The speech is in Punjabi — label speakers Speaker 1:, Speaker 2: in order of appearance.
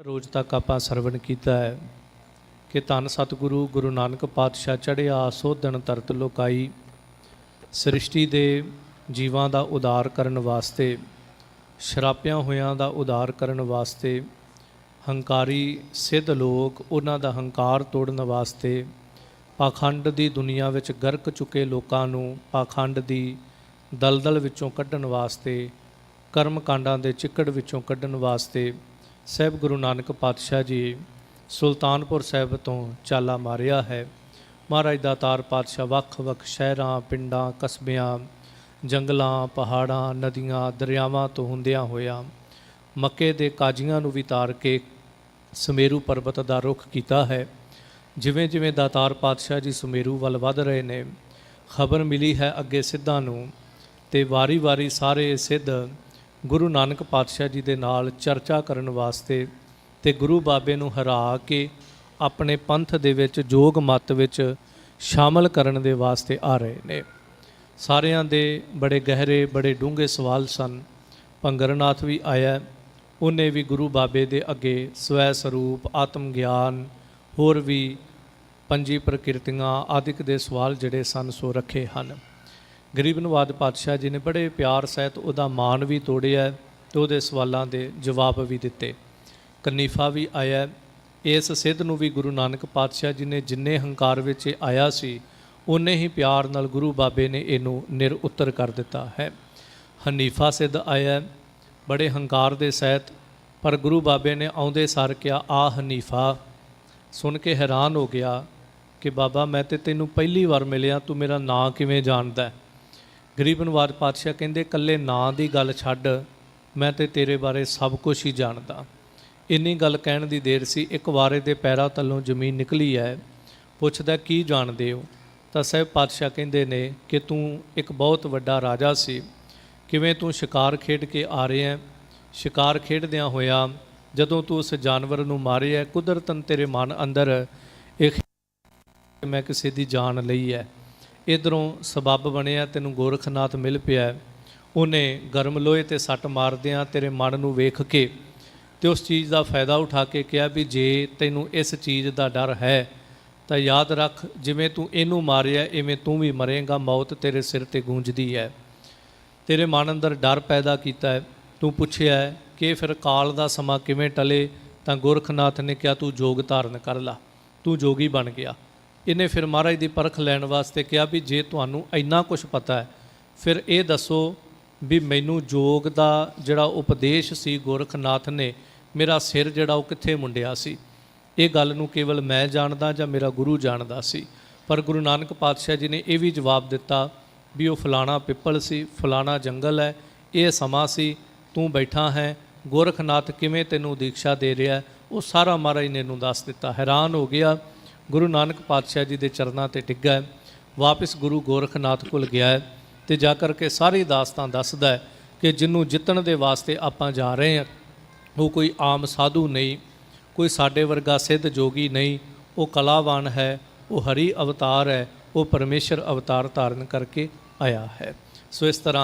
Speaker 1: ਰੋਜ਼ ਤੱਕ ਆਪਾਂ ਸਰਵਣ ਕੀਤਾ ਹੈ ਕਿ ਧੰਨ ਸਤਿਗੁਰੂ ਗੁਰੂ ਨਾਨਕ ਪਾਤਸ਼ਾਹ ਚੜ੍ਹਿਆ, ਸੋਧਣ, ਤਰਤ ਲੋਕਾਈ, ਸ੍ਰਿਸ਼ਟੀ ਦੇ ਜੀਵਾਂ ਦਾ ਉਦਾਰ ਕਰਨ ਵਾਸਤੇ, ਸ਼ਰਾਪਿਆਂ ਹੋਇਆਂ ਦਾ ਉਦਾਰ ਕਰਨ ਵਾਸਤੇ, ਹੰਕਾਰੀ ਸਿੱਧ ਲੋਕ ਉਹਨਾਂ ਦਾ ਹੰਕਾਰ ਤੋੜਨ ਵਾਸਤੇ, ਪਾਖੰਡ ਦੀ ਦੁਨੀਆ ਵਿੱਚ ਗਰਕ ਚੁੱਕੇ ਲੋਕਾਂ ਨੂੰ ਪਾਖੰਡ ਦੀ ਦਲਦਲ ਵਿੱਚੋਂ ਕੱਢਣ ਵਾਸਤੇ, ਕਰਮ ਕਾਂਡਾਂ ਦੇ ਚਿੱਕੜ ਵਿੱਚੋਂ ਕੱਢਣ ਵਾਸਤੇ ਸਹਿਬ ਗੁਰੂ ਨਾਨਕ ਪਾਤਸ਼ਾਹ ਜੀ ਸੁਲਤਾਨਪੁਰ ਸਾਹਿਬ ਤੋਂ ਚਾਲਾ ਮਾਰਿਆ ਹੈ। ਮਹਾਰਾਜ ਦਾਤਾਰ ਪਾਤਸ਼ਾਹ ਵੱਖ-ਵੱਖ ਸ਼ਹਿਰਾਂ, ਪਿੰਡਾਂ, ਕਸਬਿਆਂ, ਜੰਗਲਾਂ, ਪਹਾੜਾਂ, ਨਦੀਆਂ, ਦਰਿਆਵਾਂ ਤੋਂ ਹੁੰਦਿਆਂ ਹੋਇਆ ਮੱਕੇ ਦੇ ਕਾਜੀਆਂ ਨੂੰ ਵੀ ਤਾਰ ਕੇ ਸੁਮੇਰੂ ਪਰਬਤ ਦਾ ਰੁਖ ਕੀਤਾ ਹੈ। ਜਿਵੇਂ ਜਿਵੇਂ ਦਾਤਾਰ ਪਾਤਸ਼ਾਹ ਜੀ ਸੁਮੇਰੂ ਵੱਲ ਵੱਧ ਰਹੇ ਨੇ, ਖਬਰ ਮਿਲੀ ਹੈ ਅੱਗੇ ਸਿੱਧਾਂ ਨੂੰ ਤੇ ਵਾਰੀ-ਵਾਰੀ ਸਾਰੇ ਸਿੱਧ ਗੁਰੂ ਨਾਨਕ ਪਾਤਸ਼ਾਹ ਜੀ ਦੇ ਨਾਲ ਚਰਚਾ ਕਰਨ ਵਾਸਤੇ ਤੇ ਗੁਰੂ ਬਾਬੇ ਨੂੰ ਹਰਾ ਕੇ ਆਪਣੇ ਪੰਥ ਦੇ ਵਿੱਚ ਜੋਗ ਮਤ ਵਿੱਚ ਸ਼ਾਮਲ ਕਰਨ ਦੇ ਵਾਸਤੇ ਆ ਰਹੇ ਨੇ। ਸਾਰਿਆਂ ਦੇ ਬੜੇ ਗਹਿਰੇ, ਬੜੇ ਡੂੰਘੇ ਸਵਾਲ ਸਨ। ਭੰਗਰਨਾਥ ਵੀ ਆਇਆ। ਉਹਨੇ ਵੀ ਗੁਰੂ ਬਾਬੇ ਦੇ ਅੱਗੇ ਸਵੈ ਸਰੂਪ, ਆਤਮ ਗਿਆਨ, ਹੋਰ ਵੀ ਪੰਜੀ ਪ੍ਰਕਿਰਤੀਆਂ ਆਦਿਕ ਦੇ ਸਵਾਲ ਜਿਹੜੇ ਸਨ, ਸੋ ਰੱਖੇ ਹਨ। ਗਰੀਬ ਨਵਾਜ ਪਾਤਸ਼ਾਹ ਜੀ ਨੇ ਬੜੇ ਪਿਆਰ ਸਹਿਤ ਉਹਦਾ ਮਾਨ ਵੀ ਤੋੜਿਆ ਤੇ ਉਹਦੇ ਸਵਾਲਾਂ ਦੇ ਜਵਾਬ ਵੀ ਦਿੱਤੇ। ਕਨੀਫਾ ਵੀ ਆਇਆ। ਇਸ ਸਿੱਧ ਨੂੰ ਵੀ ਗੁਰੂ ਨਾਨਕ ਪਾਤਸ਼ਾਹ ਜੀ ਨੇ ਜਿੰਨੇ ਹੰਕਾਰ ਵਿੱਚ ਇਹ ਆਇਆ ਸੀ ਉਨੇ ਹੀ ਪਿਆਰ ਨਾਲ ਗੁਰੂ ਬਾਬੇ ਨੇ ਇਹਨੂੰ ਨਿਰ ਉੱਤਰ ਕਰ ਦਿੱਤਾ ਹੈ। ਹਨੀਫਾ ਸਿੱਧ ਆਇਆ। ਬੜੇ ਹੰਕਾਰ ਦੇ ਸਹਿਤ ਪਰ ਗੁਰੂ ਬਾਬੇ ਨੇ ਆਉਂਦੇ ਸਾਰ ਕਿਹਾ, ਆ ਹਨੀਫਾ, ਸੁਣ ਕੇ ਹੈਰਾਨ ਹੋ ਗਿਆ ਕਿ ਬਾਬਾ, ਮੈਂ ਤੇ ਤੈਨੂੰ ਪਹਿਲੀ ਵਾਰ ਮਿਲਿਆ, ਤੂੰ ਮੇਰਾ ਨਾਂ ਕਿਵੇਂ ਜਾਣਦਾ? ਹੈ? ਗਰੀਬ ਨਵਾਜ ਪਾਤਸ਼ਾਹ ਕਹਿੰਦੇ ਕੱਲੇ ਨਾਂ ਦੀ ਗੱਲ ਛੱਡ, ਮੈਂ ਤੇ ਤੇਰੇ ਬਾਰੇ ਸਭ ਕੁਝ ਹੀ ਜਾਣਦਾ। ਇੰਨੀ ਗੱਲ ਕਹਿਣ ਦੀ ਦੇਰ ਸੀ, ਇੱਕ ਵਾਰੇ ਦੇ ਪੈਰਾਂ ਤਲੋਂ ਜ਼ਮੀਨ ਨਿਕਲੀ ਹੈ ਪੁੱਛਦਾ, ਕੀ ਜਾਣਦੇ ਹੋ? ਤਾਂ ਸਾਹਿਬ ਪਾਤਸ਼ਾਹ ਕਹਿੰਦੇ ਨੇ ਕਿ, ਤੂੰ ਇੱਕ ਬਹੁਤ ਵੱਡਾ ਰਾਜਾ ਸੀ। ਕਿਵੇਂ ਤੂੰ ਸ਼ਿਕਾਰ ਖੇਡ ਕੇ ਆ ਰਿਹਾ ਹੈ ਸ਼ਿਕਾਰ ਖੇਡਦਿਆਂ ਹੋਇਆ ਜਦੋਂ ਤੂੰ ਉਸ ਜਾਨਵਰ ਨੂੰ ਮਾਰਿਆ, ਕੁਦਰਤਨ ਤੇਰੇ ਮਨ ਅੰਦਰ ਇਹ ਮੈਂ ਕਿਸੇ ਦੀ ਜਾਨ ਲਈ ਹੈ ਇਧਰੋਂ ਸਬੱਬ ਬਣਿਆ, ਤੈਨੂੰ ਗੋਰਖਨਾਥ ਮਿਲ ਪਿਆ ਉਹਨੇ ਗਰਮ ਲੋਹੇ ਤੇ ਸੱਟ ਮਾਰਦਿਆਂ ਤੇਰੇ ਮਨ ਨੂੰ ਵੇਖ ਕੇ ਤੇ ਉਸ ਚੀਜ਼ ਦਾ ਫਾਇਦਾ ਉਠਾ ਕੇ ਕਿਹਾ ਵੀ ਜੇ ਤੈਨੂੰ ਇਸ ਚੀਜ਼ ਦਾ ਡਰ ਹੈ, ਤਾਂ ਯਾਦ ਰੱਖ, ਜਿਵੇਂ ਤੂੰ ਇਹਨੂੰ ਮਾਰਿਆ, ਇਵੇਂ ਤੂੰ ਵੀ ਮਰੇਂਗਾ, ਮੌਤ ਤੇਰੇ ਸਿਰ ਤੇ ਗੂੰਜਦੀ ਹੈ। ਤੇਰੇ ਮਨ ਅੰਦਰ ਡਰ ਪੈਦਾ ਕੀਤਾ ਹੈ। ਤੂੰ ਪੁੱਛਿਆ ਹੈ ਕਿ ਫਿਰ ਕਾਲ ਦਾ ਸਮਾਂ ਕਿਵੇਂ ਟਲੇ, ਤਾਂ ਗੁਰਖਨਾਥ ਨੇ ਕਿਹਾ, ਤੂੰ ਜੋਗ ਧਾਰਨ ਕਰ ਲਾ। ਤੂੰ ਜੋਗੀ ਬਣ ਗਿਆ। ਇਹਨੇ ਫਿਰ ਮਹਾਰਾਜ ਦੀ ਪਰਖ ਲੈਣ ਵਾਸਤੇ ਕਿਹਾ ਵੀ ਜੇ ਤੁਹਾਨੂੰ ਇੰਨਾ ਕੁਝ ਪਤਾ ਹੈ, ਫਿਰ ਇਹ ਦੱਸੋ ਵੀ ਮੈਨੂੰ ਜੋਗ ਦਾ ਜਿਹੜਾ ਉਪਦੇਸ਼ ਸੀ ਗੋਰਖਨਾਥ ਨੇ, ਮੇਰਾ ਸਿਰ ਜਿਹੜਾ ਉਹ ਕਿੱਥੇ ਮੁੰਡਿਆ ਸੀ? ਇਹ ਗੱਲ ਨੂੰ ਕੇਵਲ ਮੈਂ ਜਾਣਦਾ ਜਾਂ ਮੇਰਾ ਗੁਰੂ ਜਾਣਦਾ ਸੀ? ਪਰ ਗੁਰੂ ਨਾਨਕ ਪਾਤਸ਼ਾਹ ਜੀ ਨੇ ਇਹ ਵੀ ਜਵਾਬ ਦਿੱਤਾ ਵੀ ਉਹ ਫਲਾਣਾ ਪਿੱਪਲ ਸੀ, ਫਲਾਣਾ ਜੰਗਲ ਹੈ, ਇਹ ਸਮਾਂ ਸੀ, ਤੂੰ ਬੈਠਾ ਹੈ, ਗੋਰਖਨਾਥ ਕਿਵੇਂ ਤੈਨੂੰ ਦੀਕਸ਼ਾ ਦੇ ਰਿਹਾ ਉਹ ਸਾਰਾ ਮਹਾਰਾਜ ਨੇ ਇਹਨੂੰ ਦੱਸ ਦਿੱਤਾ। ਹੈਰਾਨ ਹੋ ਗਿਆ ਗੁਰੂ ਨਾਨਕ ਪਾਤਸ਼ਾਹ ਜੀ ਦੇ ਚਰਨਾਂ ਤੇ ਡਿੱਗਾ ਹੈ। ਵਾਪਿਸ ਗੁਰੂ ਗੋਰਖਨਾਥ ਕੋਲ ਗਿਆ ਹੈ ਤੇ ਜਾ ਕਰਕੇ ਸਾਰੀ ਦਾਸਤਾਂ ਦੱਸਦਾ ਹੈ ਕਿ ਜਿਹਨੂੰ ਜਿੱਤਣ ਦੇ ਵਾਸਤੇ ਆਪਾਂ ਜਾ ਰਹੇ ਹਾਂ, ਉਹ ਕੋਈ ਆਮ ਸਾਧੂ ਨਹੀਂ, ਕੋਈ ਸਾਡੇ ਵਰਗਾ ਸਿੱਧ ਜੋਗੀ ਨਹੀਂ, ਉਹ ਕਲਾਵਾਨ ਹੈ, ਉਹ ਹਰੀ ਅਵਤਾਰ ਹੈ, ਉਹ ਪਰਮੇਸ਼ਰ ਅਵਤਾਰ ਧਾਰਨ ਕਰਕੇ ਆਇਆ ਹੈ ਸੋ ਇਸ ਤਰ੍ਹਾਂ